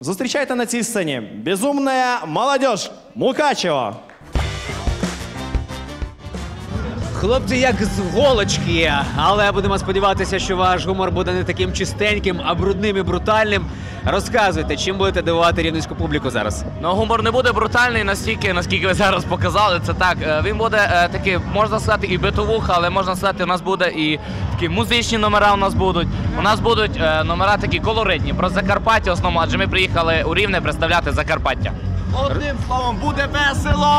Зустрічайте на цій сцені безумная молодежь Мукачева. Хлопці, як з голочки, але будемо сподіватися, що ваш гумор буде не таким чистеньким, а брудним і брутальним. Розказуйте, чим будете дивувати рівненську публіку зараз. Ну, гумор не буде брутальний настільки, наскільки ви зараз показали. Це так. Е, Він буде е, такий, можна сказати, і битовуха, але можна сказати, у нас буде і такі музичні номера. У нас будуть. У нас будуть е, номера такі колоритні про Закарпаття, основному, адже ми приїхали у Рівне представляти Закарпаття. Одним словом, буде весело!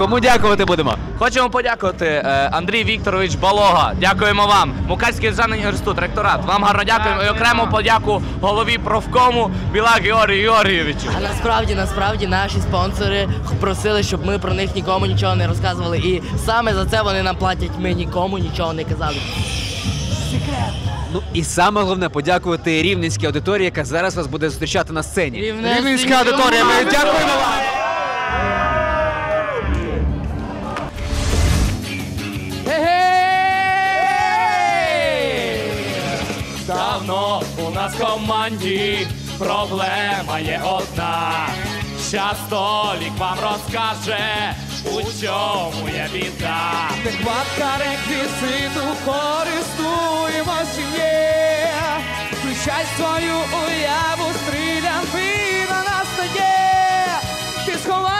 Кому дякувати будемо? Хочемо подякувати е, Андрій Вікторович Балога. Дякуємо вам. Мукачський державний університет, ректорат. Вам гарно дякуємо. І окремо подяку голові профкому Біла Георгію Георгійовичу. А насправді, насправді наші спонсори просили, щоб ми про них нікому нічого не розказували. І саме за це вони нам платять. Ми нікому нічого не казали. Ну і саме головне подякувати рівненській аудиторії, яка зараз вас буде зустрічати на сцені. Рівненська аудиторія, ми дякуємо вам! Давно у нас в команді проблема є одна. Щас Толік вам розкаже, у чому є біда. Нехватка реквізиту користуємось є. Включай свою уяву, стрілянина настає. Ти сховай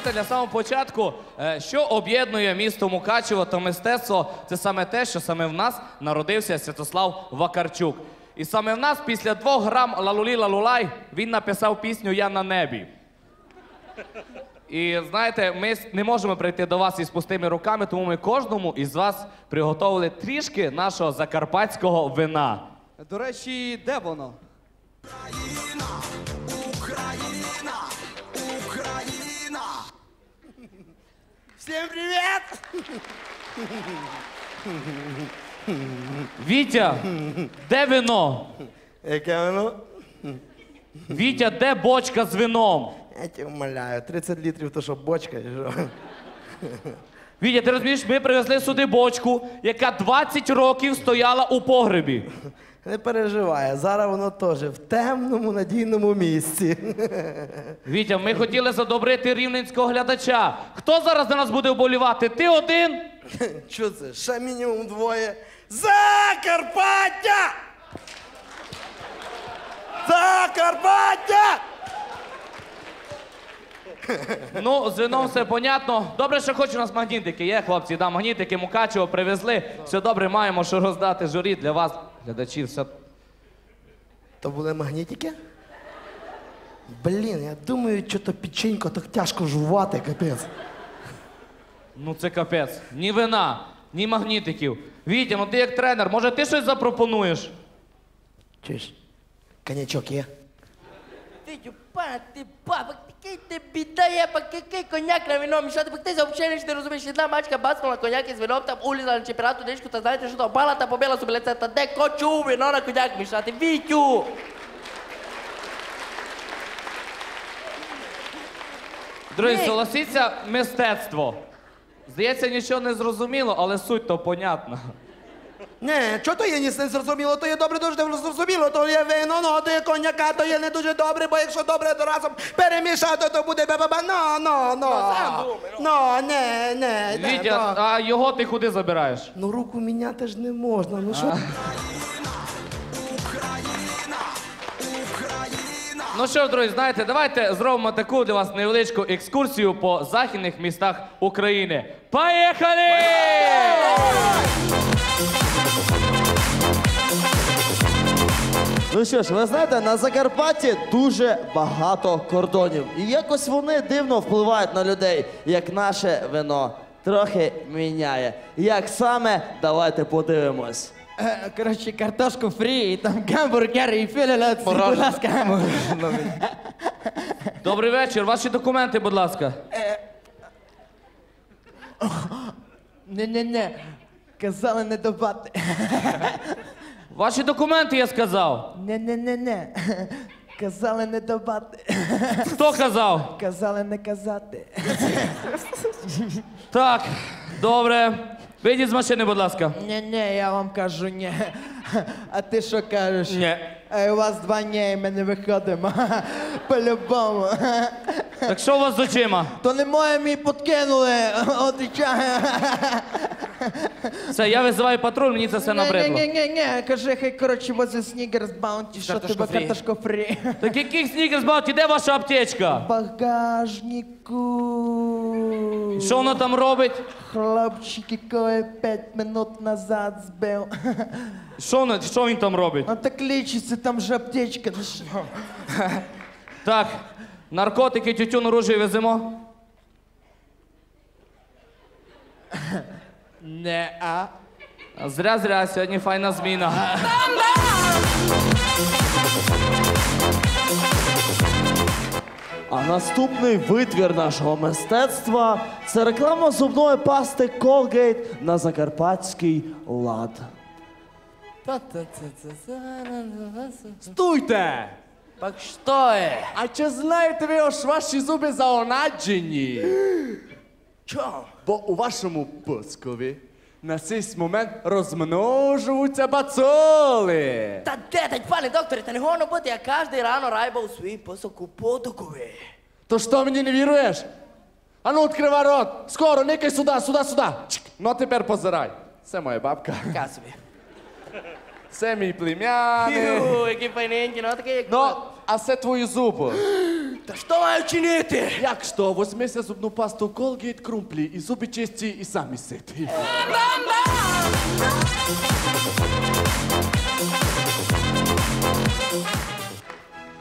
знаєте, для самого початку, е, що об'єднує місто Мукачево та мистецтво, це саме те, що саме в нас народився Святослав Вакарчук. І саме в нас після двох грам лалулі лалулай він написав пісню Я на небі. І знаєте, ми не можемо прийти до вас із пустими руками, тому ми кожному із вас приготовили трішки нашого закарпатського вина. До речі, де воно? Всім привіт! Вітя, де вино? Яке воно? Вітя, де бочка з вином? Я тебе умоляю, 30 літрів, то що бочка, чи що? Вітя, ти розумієш, ми привезли сюди бочку, яка 20 років стояла у погребі. Не переживай, зараз воно теж в темному, надійному місці. Вітя, ми хотіли задобрити рівненського глядача. Хто зараз на нас буде вболівати? Ти один? Що це? Ще мінімум двоє. Закарпаття! Закарпаття! Ну, з вином все понятно. Добре, що хоч у нас магнітики є, хлопці. Да, магнітики Мукачево привезли. Все добре, маємо що роздати журі для вас, глядачів. сад. То були магнітики? Блін, я думаю, що то печенько так тяжко жувати, капець. Ну це капець. Ні вина, ні магнітиків. Вітя, ну ти як тренер, може ти щось запропонуєш? Чуєш? Конячок є? Ти па, ти папа, який ти біда є, па, який коньяк на вино мішати, ти взагалі не розумієш, одна мачка бацнула коньяк із вином, там улізла на чемпіонату дичку, та знаєте, що то, бала та побила собі де хочу вино на коньяк мішати, Вітю! Друзі, Ні. согласіться, мистецтво. Здається, нічого не зрозуміло, але суть то понятна. Не, що то є ніс не зрозуміло, то є добре дуже добре зрозуміло, то є вино, ну, то є коньяка, то є не дуже добре, бо якщо добре, то разом перемішати, то буде баба. Ну, ну, ну. Ну, не, не, не. Вітя, ну. а його ти куди забираєш? Ну, руку міняти ж не можна, ну що? Ну що ж, друзі, знаєте, давайте зробимо таку для вас невеличку екскурсію по західних містах України. Поїхали! Ну що ж, ви знаєте, на Закарпатті дуже багато кордонів. І якось вони дивно впливають на людей, як наше вино трохи міняє. Як саме, давайте подивимось. Е, Коротше, картошку фрі, і там гамбургери і філе, будь ласка. Добрий вечір. Ваші документи, будь ласка. Не-не-не. Казали не давати. Ваші документи, я сказав. Не-не-не-не. Казали не давати. Хто казав? Казали не казати. Так, добре. Вийдіть з машини, будь ласка. Ні-ні, я вам кажу ні. А ти що кажеш? Ні. А у вас два ні, і ми не виходимо. По-любому. Так що у вас з очима? То не моє мій подкинули. От і ча. Все, я визиваю патруль, мені це все набридло. Ні, ні, ні, кажи, хай коротше возле снігерс баунті, що тебе Картошка фрі. картошко фрі. Так яких снігерс баунті, де ваша аптечка? Багажнику. Що воно там робить? Хлопчик, якого п'ять минут назад збив. Що, воно- що він там робить? А так лічиться, там же аптечка. Ну що? Так, наркотики, тютюн, оружие веземо. Не, а? Зря, зря, сьогодні файна зміна. А наступний витвір нашого мистецтва це реклама зубної пасти Colgate на закарпатський лад. Стуйте! Так що є? А чи знаєте ви, що ваші зуби заонаджені? Чо? Бо у вашому пускові на цей момент розмножуються бацоли. Та де, та пане докторе, та не гоно бути, я кожен рано райбав свій посок у потокові. То що мені не віруєш? А ну, відкривай рот! Скоро, никай сюди, сюди, сюди! Чик. Ну, тепер позирай. Це моя бабка. Касові. Це мій племянник. Ю, які файненькі, ну таке як... Ну, а це твої зуби. Та що маю чинити? Як що, возьмися зубну пасту Colgate крумплі і зуби чисті і самі ситі.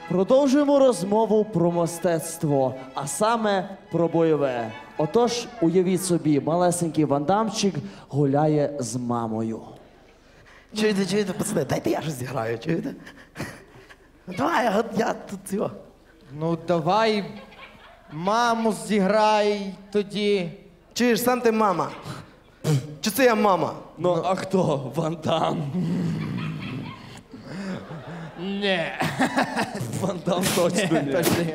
Продовжуємо розмову про мистецтво, а саме про бойове. Отож, уявіть собі, малесенький вандамчик гуляє з мамою. Чуєте, чуєте, пацани, дайте я щось зіграю, чуєте? Давай, я, я тут цього. Ну давай маму зіграй тоді. Чи ж сам ти мама. Чи це я мама? Ну, а хто? Ван Дам. Ні. Ван Дам точно ні. Точно ні.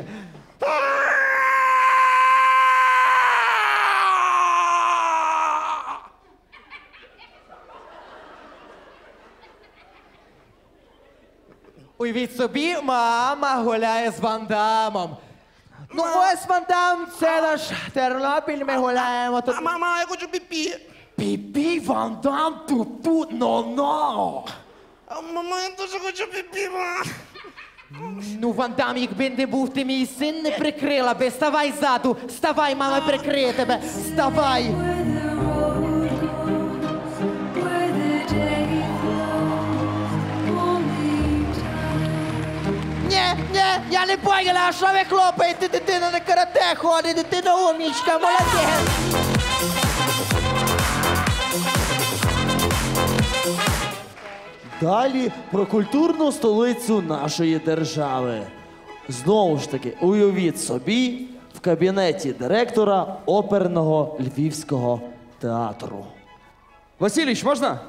Уявіть собі, мама гуляє з Вандамом. Ну ось Вандам, це наш Тернопіль, ми гуляємо тут. Мама, я хочу піпі. Піпі, Вандам, тут-тут, но-но. А, Мама, я дуже хочу піпі, мама. Ну, Вандам, якби не був ти мій син, не прикрила би. Ставай ззаду, ставай, мама прикриє тебе. Ставай. Ні, я не поняла, а що ви хлопаєте? Дитина на карате ходить, дитина умнічка, молодець. Далі про культурну столицю нашої держави. Знову ж таки, уявіть собі в кабінеті директора оперного львівського театру. Василіч, можна?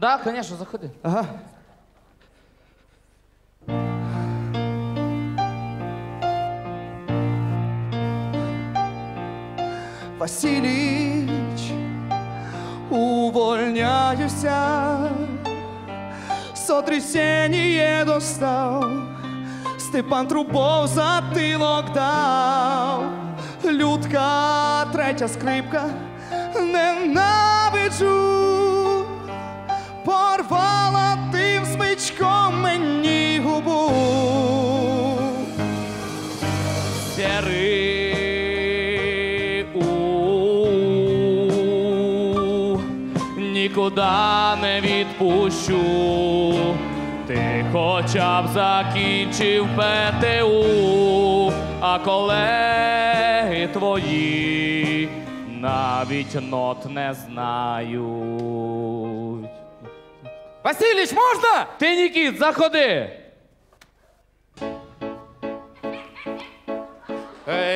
Так, звісно, заходи. Ага. Василіч, увольняюся, сотрясение достав, Степан Трубов затилок дав, Людка, третя скрипка, ненавиджу, порвала нікуди не відпущу. Ти хоча б закінчив ПТУ, а колеги твої навіть нот не знають. Василіч, можна? Ти, Нікіт, заходи.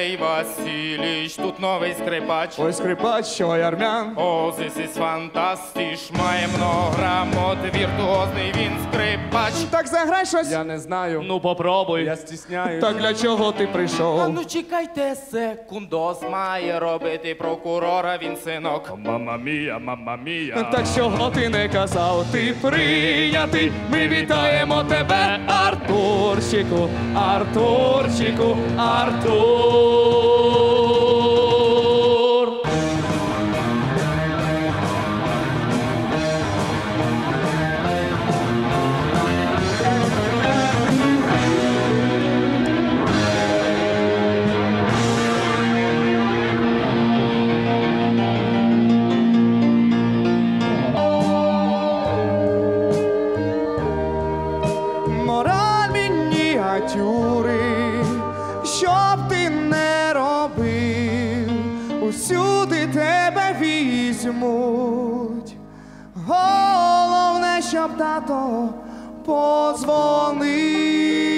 Ей, Андрей Васильевич, тут новий скрипач. Ой, скрипач, ой, армян. О, this is fantastisch, має много грамот, віртуозний він скрипач. Так заграй щось. Я не знаю. Ну попробуй. Я стісняюсь. Так для чого ти прийшов? Ну чекайте секундос, має робити прокурора він синок. Мама мія, мама мія. Так чого ти не казав? Ти прийнятий. Ми вітаємо тебе, Артурчику, Артурчику, Артур. Oh. Щоб тато позвонив.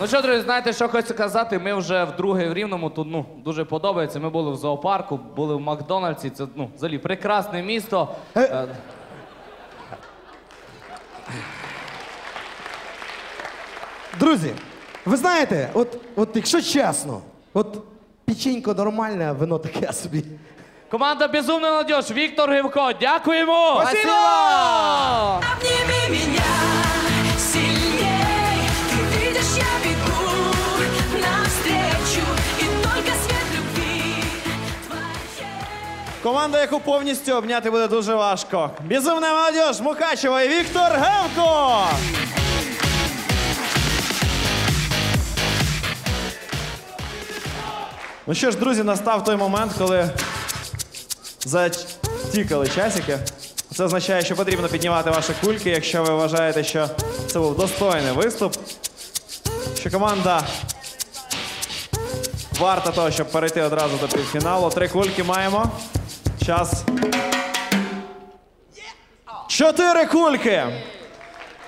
Ну що, друзі, знаєте, що хочу сказати? Ми вже вдруге в Рівному, тут ну, дуже подобається. Ми були в зоопарку, були в Макдональдсі. Це ну, взагалі прекрасне місто. Е, Друзі, ви знаєте, от, от якщо чесно, от печенько нормальне, а вино таке собі. Команда Безумна молодіж, Віктор Гивко, дякуємо! Спасибо! Обними Команда, яку повністю обняти буде дуже важко. Безумна молодіж, Мукачева і Віктор Гевко! Ну що ж, друзі, настав той момент, коли затікали часики. Це означає, що потрібно піднімати ваші кульки, якщо ви вважаєте, що це був достойний виступ. Що команда варта того, щоб перейти одразу до півфіналу. Три кульки маємо. Час. Чотири кульки.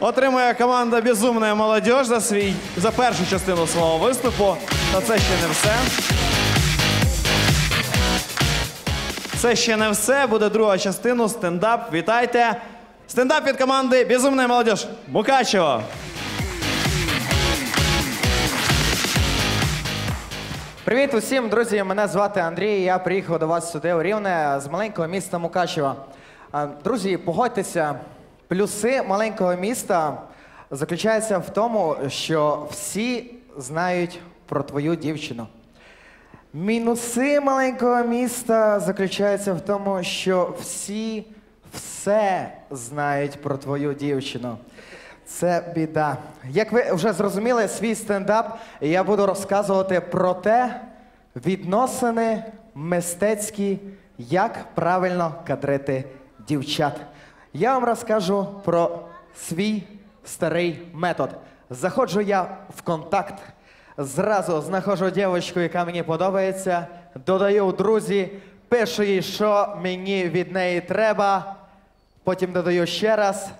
Отримує команда Безумна молодіж за свій за першу частину свого виступу. Та це ще не все. Це ще не все. Буде друга частина стендап. Вітайте! Стендап від команди Безумна молодіж. Мукачево. Привіт усім, друзі! Мене звати Андрій. Я приїхав до вас сюди у Рівне з маленького міста Мукачева. Друзі, погодьтеся, плюси маленького міста заключаються в тому, що всі знають про твою дівчину. Мінуси маленького міста заключаються в тому, що всі все знають про твою дівчину. Це біда. Як ви вже зрозуміли, свій стендап я буду розказувати про те, відносини мистецькі, як правильно кадрити дівчат. Я вам розкажу про свій старий метод. Заходжу я в контакт, зразу знаходжу дівчинку, яка мені подобається, додаю друзі, пишу їй, що мені від неї треба. Потім додаю ще раз,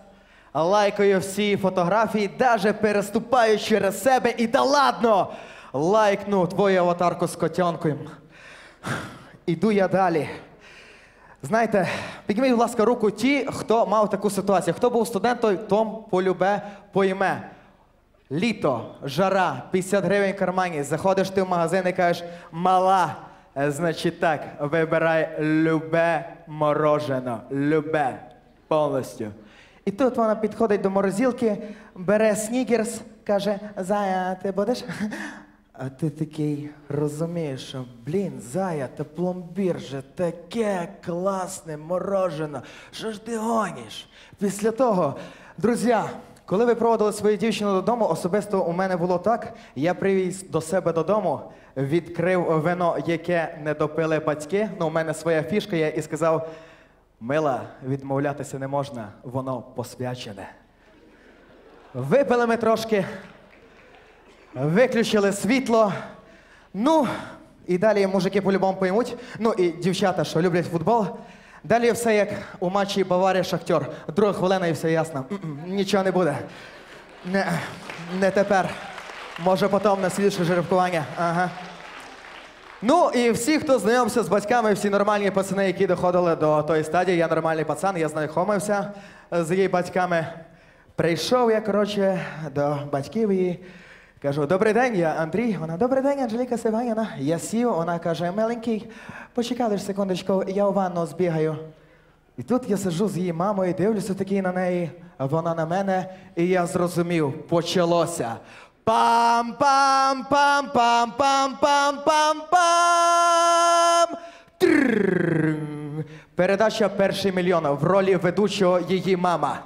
лайкаю всі фотографії, даже переступаю через себе і да ладно! Лайкну твою аватарку з котенком. Іду я далі. Знаєте, підніміть, будь ласка, руку ті, хто мав таку ситуацію. Хто був студентом, том полюбе пойме. Літо, жара, 50 гривень в кармані. Заходиш ти в магазин і кажеш, мала. Значить так, вибирай любе морожено. Любе. Повністю. І тут вона підходить до морозилки, бере снігерс, каже: Зая, ти будеш? А ти такий розумієш, що блін, зая, та пломбір же таке класне морожено. Що ж ти гониш? Після того, друзі, коли ви проводили свою дівчину додому, особисто у мене було так. Я привіз до себе додому, відкрив вино, яке не допили батьки. Ну, у мене своя фішка є, і сказав: Мила відмовлятися не можна, воно посвячене. Випили ми трошки, виключили світло. Ну, і далі мужики по-любому поймуть. Ну і дівчата, що люблять футбол. Далі все як у матчі Баварія Шахтер. Друга хвилина і все ясно. М -м, нічого не буде. Не, не тепер. Може потім на слідче жеребкування. Ага. Ну і всі, хто знайомився з батьками, всі нормальні пацани, які доходили до тої стадії, я нормальний пацан, я знайомився е, з її батьками. Прийшов я, коротше, до батьків її. Кажу, добрий день, я Андрій. Вона, добрий день, Анжеліка Севаніна. Я сів, вона каже, миленький, почекали ж секундочку, я у ванну збігаю. І тут я сижу з її мамою, дивлюся такий на неї, вона на мене, і я зрозумів, почалося. Пам-пам-пам-пам-пам-пам-пам-пам. Передача першої мільйона в ролі ведучого її мама.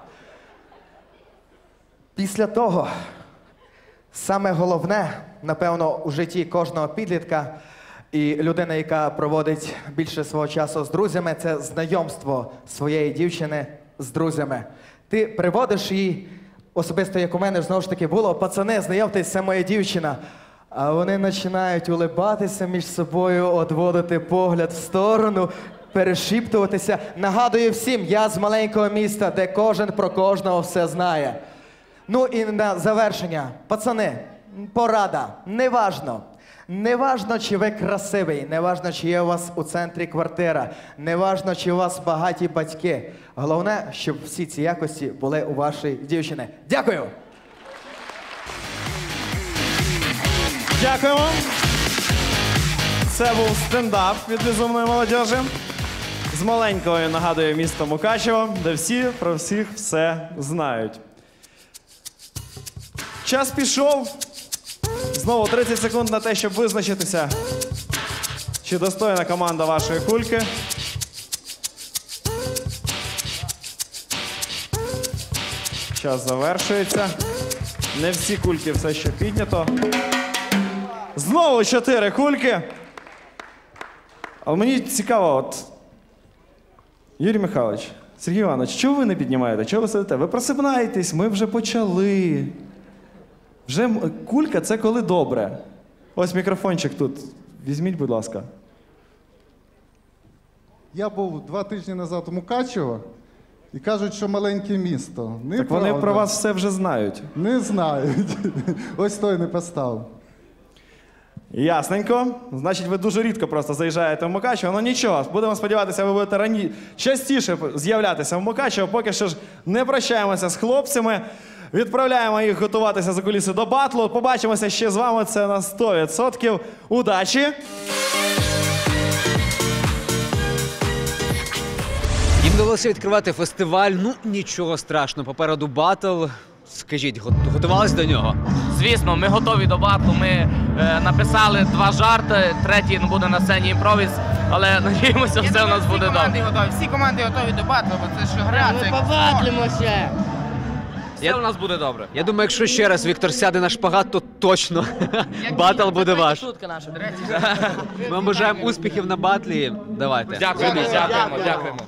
Після того саме головне, напевно, у житті кожного підлітка і людина, яка проводить більше свого часу з друзями, це знайомство своєї дівчини з друзями. Ти приводиш її особисто, як у мене знову ж таки було пацане, знайомтесь, це моя дівчина. А вони починають улибатися між собою, одводити погляд в сторону, перешіптуватися. Нагадую всім, я з маленького міста, де кожен про кожного все знає. Ну і на завершення, пацани, порада. Неважно. Неважно, чи ви красивий, неважно, чи є у вас у центрі квартира, неважно, чи у вас багаті батьки. Головне, щоб всі ці якості були у вашої дівчини. Дякую! Дякуємо. Це був стендап від безумної молодежі. З маленького нагадує місто Мукачево, де всі про всіх все знають. Час пішов. Знову 30 секунд на те, щоб визначитися, чи достойна команда вашої кульки. Час завершується. Не всі кульки все ще піднято. Знову чотири кульки. Але мені цікаво, от. Юрій Михайлович, Сергій Іванович, чого ви не піднімаєте? Чого ви сидите? Ви просипнаєтесь, ми вже почали. Вже м- кулька це коли добре. Ось мікрофончик тут. Візьміть, будь ласка. Я був два тижні назад у Мукачево і кажуть, що маленьке місто. Так Неправда. вони про вас все вже знають. Не знають. Ось той не постав. Ясненько. Значить, ви дуже рідко просто заїжджаєте в Мукачево. Ну нічого, будемо сподіватися, ви будете рані... частіше з'являтися в Мукачево. Поки що ж не прощаємося з хлопцями. Відправляємо їх готуватися за куліси до батлу. Побачимося ще з вами. Це на 100%. Удачі! Їм вдалося відкривати фестиваль. Ну нічого страшного. Попереду батл. Скажіть, го- готувались до нього? Звісно, ми готові до батлу. Ми е, написали два жарти, третій ну, буде на сцені імпровіз, але надіємося, все у нас буде добре. готові, всі команди готові до батлу, бо це ж гра. Ми побатлимося. Все у нас буде добре. Я думаю, якщо ще раз Віктор сяде на шпагат, то точно батл буде ваш. Шутка наша. Ми вам бажаємо успіхів на батлі. Давайте. Дякуємо, дякуємо, дякуємо.